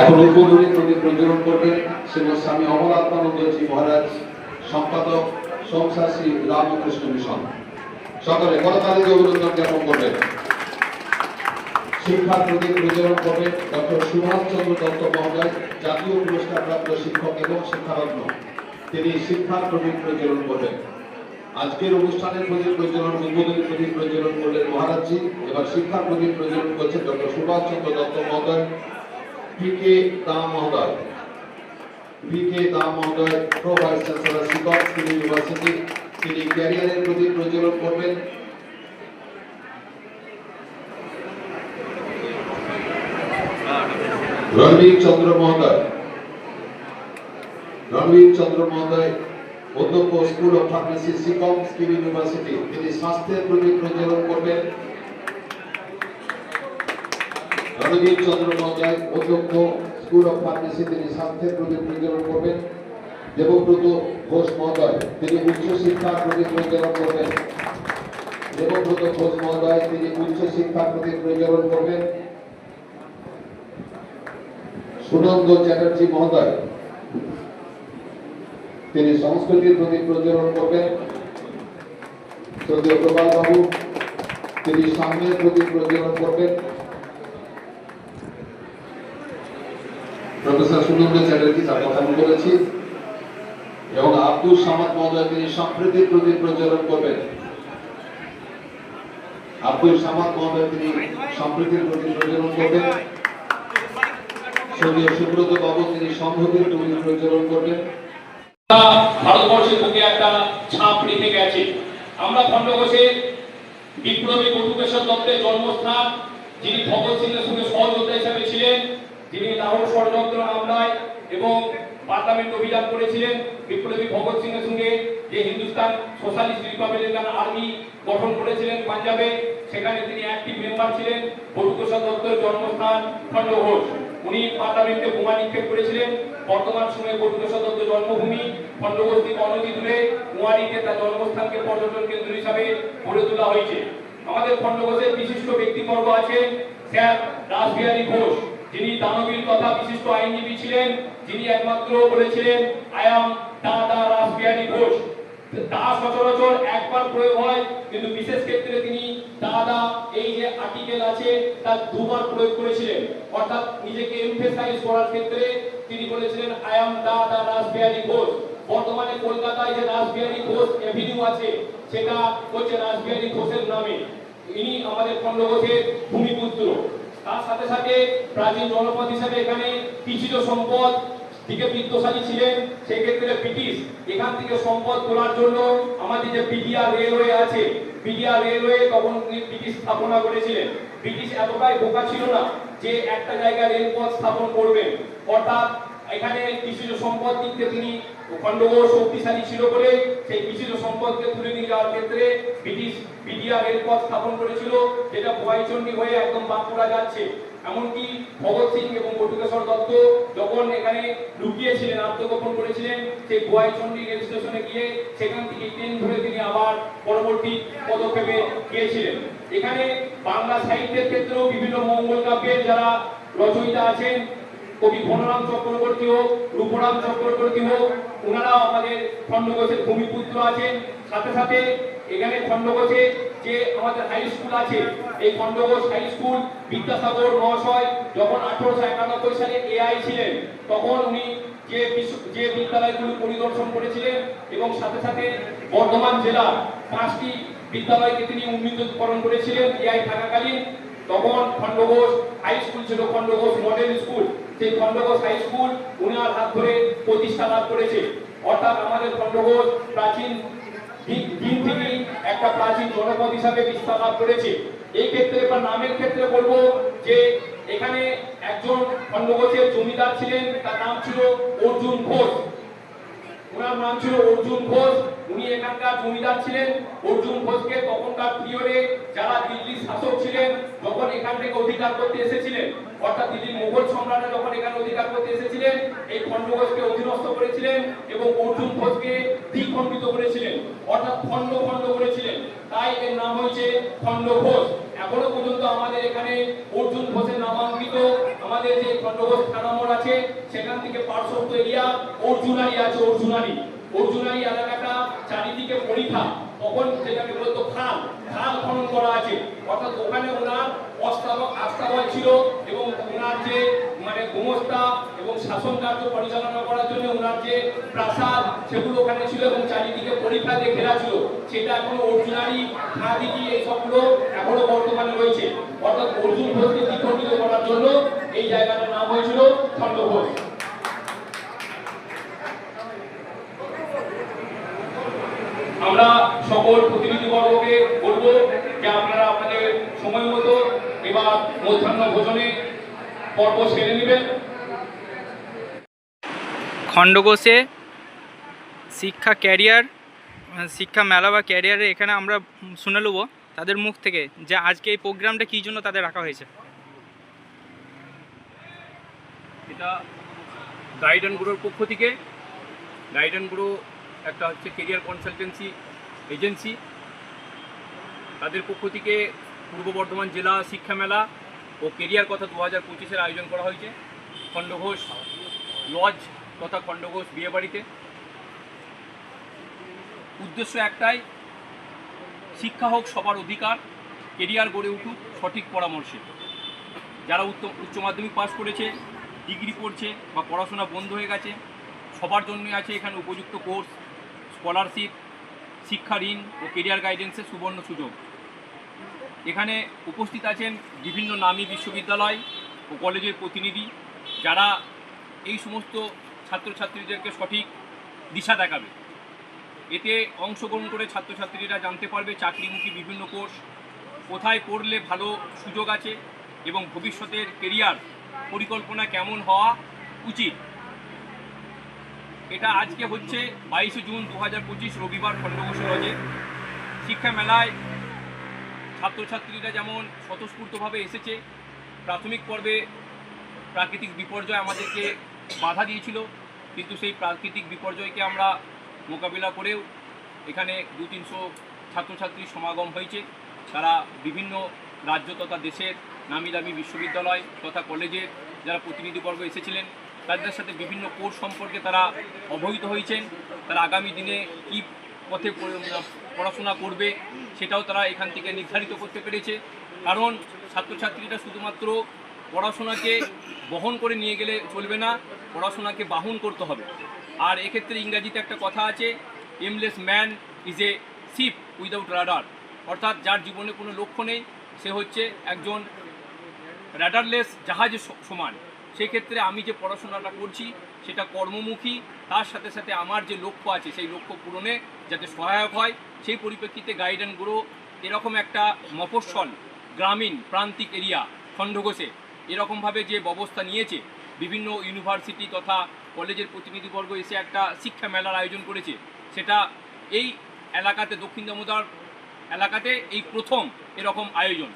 এখন উদ্বোধনী প্রদীপ প্রজ্বলন করবেন শ্রীমৎ স্বামী অমলাত্মানন্দজি মহারাজ, সম্পাদক সংসার শ্রী রামকৃষ্ণ মিশন। সকলে করতালি অভিনন্দন জ্ঞাপন করবেন শিক্ষার প্রদীপ প্রজ্বলন করবেন ডক্টর সুভাষ চন্দ্র দত্ত মহোদয় জাতীয় পুরস্কার প্রাপ্ত শিক্ষক এবং শিক্ষারত্ন। তিনি শিক্ষার প্রদীপ প্রজ্বলন করবেন। আজকের অনুষ্ঠানের প্রদীপ প্রজ্বলন উদ্বোধনী প্রদীপ প্রজ্বলন করলেন মহারাজজি। এবার শিক্ষার প্রদীপ প্রজ্বলন করছেন ডক্টর সুভাষ চন্দ্র দত্ত মহোদয়। পিকে দাম মহোদয়। পিকে দাম মহোদয় pro vice chancellor Sikkim university, তিনি ক্যারিয়ারের প্রদীপ প্রজ্বলন করবেন রণবীর চন্দ্র মহোদয়। রণবীর চন্দ্র মহোদয় অধ্যক্ষ school of pharmacy Sikkim skill university. তিনি স্বাস্থ্যের প্রতি প্রজ্বলন করবেন। রণবীর চন্দ্র মহোদয়, অধ্যক্ষ স্কুল অফ ফার্মেসি, তিনি স্বাস্থ্যের প্রতি প্রজ্বলন করবেন। দেবব্রত ঘোষ মহোদয়, তিনি উচ্চ শিক্ষার প্রদীপ প্রজ্বলন করবেন। দেবব্রত ঘোষ মহোদয়, তিনি উচ্চ শিক্ষার প্রদীপ প্রজ্বলন করবেন। সুনন্দ চ্যাটার্জি মহোদয় তিনি সংস্কৃতির প্রদীপ প্রজ্বলন করবেন। প্রবাল বাবু, তিনি সামনের প্রদীপ প্রজ্বলন করবেন। প্রফেসর সুনন্দ চ্যাটার্জি তার কথা বলেছি। এবং আব্দুল সামাদ মহোদয়, তিনি সম্প্রীতির প্রতি প্রজ্বলন করবেন। আব্দুল সামাদ মহোদয়, তিনি সম্প্রীতির প্রতি প্রজ্বলন করবেন। স্বর্গীয় সুব্রত বাবু, তিনি সংহতির প্রদীপ প্রজ্বলন করবেন। ভারতবর্ষের বুকে একটা ছাপ রেখে গেছে। আমরা খণ্ডঘোষের বিপ্লবী বটুকেশ্বর দত্তের জন্মস্থান, যিনি ভগৎ সিংয়ের সঙ্গে সহযোদ্ধা হিসাবে ছিলেন, যিনি লাহোর ষড়যন্ত্র মামলায় এবং পার্লামেন্ট অভিযান করেছিলেন, বিপ্লবী ভগৎ সিংয়ের সঙ্গে যে হিন্দুস্তান সোশ্যালিস্ট রিপাবলিকান আর্মি গঠন করেছিলেন পাঞ্জাবে, সেখানে তিনি অ্যাক্টিভ মেম্বার ছিলেন। বটুকেশ্বর দত্তের জন্মস্থান খণ্ডঘোষ উনি পার্লামেন্টে বোমা নিক্ষেপ করেছিলেন। বর্তমান সময়ে বটুকেশ্বর দত্ত জন্মভূমি খণ্ডঘোষ থেকে অনতি দূরে কুয়ারিতে তার জন্মস্থানকে পর্যটন কেন্দ্র হিসাবে গড়ে তোলা হয়েছে। আমাদের খণ্ডঘোষের বিশিষ্ট ব্যক্তিবর্গ আছেন স্যার রাসবিহারী ঘোষ। যিনি দানবীর তথা বিশিষ্ট আইনজীবী ছিলেন, যিনি একমাত্র বলেছিলেন আই এম দাদা রাসবিহারী ঘোষ। তা সচরাচর একবার প্রয়োগ হয়, কিন্তু বিশেষ ক্ষেত্রে তিনি দাদা আর্টিকেল আছে, তার দুবার প্রয়োগ করেছিলেন। অর্থাৎ নিজেকে এমফেসাইজ করার ক্ষেত্রে তিনি বলেছিলেন আই অ্যাম দা দাদা রাসবিহারী ঘোষ বর্তমানে কলকাতায় যে রাসবিহারী ঘোষ এভিনিউ আছে, সেটা হচ্ছে রাসবিহারী ঘোষের নামে। ইনি আমাদের খণ্ডঘোষের ভূমিপুত্র। তার সাথে সাথে প্রাচীন জনপদ হিসেবে এখানে কৃষিজ সম্পদ দিকে বিত্তশালী ছিলেন সেক্ষেত্রে ব্রিটিশ। এখান থেকে সম্পদ তোলার জন্য আমাদের যে বিডিআর রেলওয়ে আছে বিডিআর রেলওয়ে তখন ব্রিটিশ স্থাপনা করেছিলেন ব্রিটিশ এতটাই বোকা ছিল না যে একটা জায়গায় রেলপথ স্থাপন করবেন। অর্থাৎ এখানে কিছু সম্পদ দিক থেকে তিনি খণ্ডঘোষ শক্তিশালী ছিল বলে সেই কৃষিজ সম্পদকে তুলে নিয়ে যাওয়ার ক্ষেত্রে ব্রিটিশ বিডিআর রেলপথ স্থাপন করেছিল, যেটা বোয়াইচন্ডী হয়ে একদম বাঁকুড়া যাচ্ছে। এমনকি ভগৎ সিং এবং বটুকেশ্বর দত্ত যখন এখানে লুকিয়েছিলেন, আত্মগোপন করেছিলেন, সেই গোয়াইচন্ডী রেল স্টেশনে গিয়ে সেখান থেকে ট্রেন ধরে তিনি আবার পরবর্তী পদক্ষেপে গিয়েছিলেন। এখানে বাংলা সাহিত্যের ক্ষেত্রেও বিভিন্ন মঙ্গল কাব্যের যারা রচয়িতা আছেন কবি ঘনরাম চক্রবর্তী হোক, রূপরাম চক্রবর্তী হোক, ওনারাও আমাদের খণ্ডঘোষের ভূমিপুত্র আছেন। সাথে সাথে এখানে খণ্ডঘোষে যে আমাদের হাই স্কুল আছে, এই খণ্ডঘোষ হাই স্কুল বিদ্যাসাগর মহাশয় যখন আঠারোশো একানব্বই সালে এআই ছিলেন, তখন উনি যে যে বিদ্যালয়গুলো পরিদর্শন করেছিলেন এবং সাথে সাথে বর্ধমান জেলার পাঁচটি বিদ্যালয়কে তিনি উন্নীতকরণ করেছিলেন এআই থাকাকালীন, তখন খণ্ডঘোষ হাই স্কুল ছিল খণ্ডঘোষ মডেল স্কুল সেই খণ্ডঘোষ হাই স্কুল উনার হাত ধরে প্রতিষ্ঠা লাভ করেছে। অর্থাৎ আমাদের খণ্ডঘোষ প্রাচীন দিন থেকেই একটা প্রাচীন জনপদ হিসাবে বিস্তার লাভ করেছে। এই ক্ষেত্রে বা নামের ক্ষেত্রে বলব যে এখানে একজন খণ্ডঘোষের জমিদার ছিলেন, তার নাম ছিল অর্জুন ঘোষ। ওনার নাম ছিল অর্জুন ঘোষ। উনি এখানকার জমিদার ছিলেন। অর্জুন ঘোষকে তখনকার পিরিয়ডে যারা দিল্লির শাসক ছিলেন, যখন এখান থেকে অধিকার করতে এসেছিলেন, অর্থাৎ দিল্লির মুঘল সম্রাটরা যখন এখানে অধিকার করতে এসেছিলেন, এই খণ্ডঘোষকে অধীনস্থ করেছিলেন এবং অর্জুন ঘোষকে দ্বিখণ্ডিত করেছিলেন। অর্থাৎ খণ্ড খণ্ড করেছিলেন। তাই এর নাম হয়েছে খণ্ড ঘোষ। এখনও পর্যন্ত আমাদের এখানে অর্জুন ঘোষের নামাঙ্কিত আমাদের যে খণ্ডঘোষ থানামোড় আছে, সেখান থেকে পার্শ্বস্থ এরিয়া অর্জুনারি আছে অর্জুনারি অর্জুনারি এলাকাটা চারিদিকে পরিখা তখন যেটাকে বলত খাল খাল খনন করা আছে। অর্থাৎ ওখানে ওনার অস্তাবক আস্তাবল ছিল এবং ওনার যে মানে গোমস্তা এবং শাসন কার্য পরিচালনা করার জন্য ওনার যে প্রাসাদ সেগুলো ওখানে ছিল এবং চারিদিকে পরীক্ষা দিয়ে ঘেরা ছিল, সেটা এখনও অর্জুনারি খাদিকি এই সবগুলো এখনও বর্তমানে রয়েছে। অর্থাৎ অর্জুন ঘোষকে দ্বিখণ্ডিত করার জন্য এই জায়গাটার নাম হয়েছিল খণ্ডঘোষ আমরা সকল প্রতিনিধিবর্গকে বলব যে আপনারা আপনাদের সময় মতো এবার মধ্যাহ্ন ভোজনে পর্ব সেরে নেবেন। খণ্ডঘোষে শিক্ষা ক্যারিয়ার, শিক্ষা মেলা বা ক্যারিয়ারে এখানে আমরা শুনে নেব তাদের মুখ থেকে যে আজকে এই প্রোগ্রামটা কী জন্য তাদের রাখা হয়েছে। এটা গাইড অ্যান্ড গ্রোর পক্ষ থেকে। গাইড অ্যান্ড গ্রো একটা হচ্ছে কেরিয়ার কনসালটেন্সি এজেন্সি তাদের পক্ষ থেকে পূর্ব বর্ধমান জেলা শিক্ষা মেলা ও কেরিয়ার কথা দু হাজার পঁচিশের আয়োজন করা হয়েছে। খণ্ডঘোষ লজ তথা খণ্ডঘোষ বিয়েবাড়িতে। উদ্দেশ্য একটাই, শিক্ষা হোক সবার অধিকার, কেরিয়ার গড়ে উঠুক, সঠিক পরামর্শে। যারা উচ্চ উচ্চ মাধ্যমিক পাশ করেছে, ডিগ্রি পড়ছে বা পড়াশোনা বন্ধ হয়ে গেছে, সবার জন্যই আছে এখানে উপযুক্ত কোর্স, স্কলারশিপ, শিক্ষা ঋণ ও কেরিয়ার গাইডেন্সের সুবর্ণ সুযোগ। এখানে উপস্থিত আছেন বিভিন্ন নামী বিশ্ববিদ্যালয় ও কলেজের প্রতিনিধি, যারা এই সমস্ত ছাত্রছাত্রীদেরকে সঠিক দিশা দেখাবে। এতে অংশগ্রহণ করে ছাত্রছাত্রীরা জানতে পারবে চাকরিমুখী বিভিন্ন কোর্স কোথায় পড়লে ভালো সুযোগ আছে এবং ভবিষ্যতের কেরিয়ার পরিকল্পনা কেমন হওয়া উচিত। এটা আজকে হচ্ছে বাইশে জুন দু হাজার পঁচিশ রবিবার খণ্ডঘোষ লজে শিক্ষা মেলায় ছাত্রছাত্রীরা যেমন স্বতঃস্ফূর্তভাবে এসেছে, প্রাথমিক পর্বে প্রাকৃতিক বিপর্যয় আমাদেরকে বাধা দিয়েছিল। কিন্তু সেই প্রাকৃতিক বিপর্যয়কে আমরা মোকাবিলা করেও এখানে দু তিনশো ছাত্রছাত্রীর সমাগম হয়েছে। তারা বিভিন্ন রাজ্য তথা দেশের নামি দামি বিশ্ববিদ্যালয় তথা কলেজের যারা প্রতিনিধিবর্গ এসেছিলেন, তাদের সাথে বিভিন্ন কোর্স সম্পর্কে তারা অবহিত হয়েছেন। তারা আগামী দিনে কী পথে পড়াশোনা করবে সেটাও তারা এখান থেকে নির্ধারিত করতে পেরেছে। কারণ ছাত্রছাত্রীরা শুধুমাত্র পড়াশোনাকে বহন করে নিয়ে গেলে চলবে না, পড়াশোনাকে বাহন করতে হবে। আর এক্ষেত্রে ইংরাজিতে একটা কথা আছে aimless man is a ship without rudder অর্থাৎ যার জীবনে কোনো লক্ষ্য নেই, সে হচ্ছে একজন রাডারলেস জাহাজের সমান। সেক্ষেত্রে আমি যে পড়াশোনাটা করছি, সেটা কর্মমুখী। তার সাথে সাথে আমার যে লক্ষ্য আছে, সেই লক্ষ্য পূরণে যাতে সহায়ক হয়, সেই পরিপ্রেক্ষিতে গাইড অ্যান্ড গ্রো এরকম একটা মফস্বল, গ্রামীণ, প্রান্তিক এরিয়া, খণ্ডঘোষে এরকমভাবে যে ব্যবস্থা নিয়েছে, বিভিন্ন ইউনিভার্সিটি তথা কলেজের প্রতিনিধিবর্গ এসে একটা শিক্ষা মেলার আয়োজন করেছে। সেটা এই এলাকাতে, দক্ষিণ দামোদর এলাকাতে এই প্রথম এরকম আয়োজন।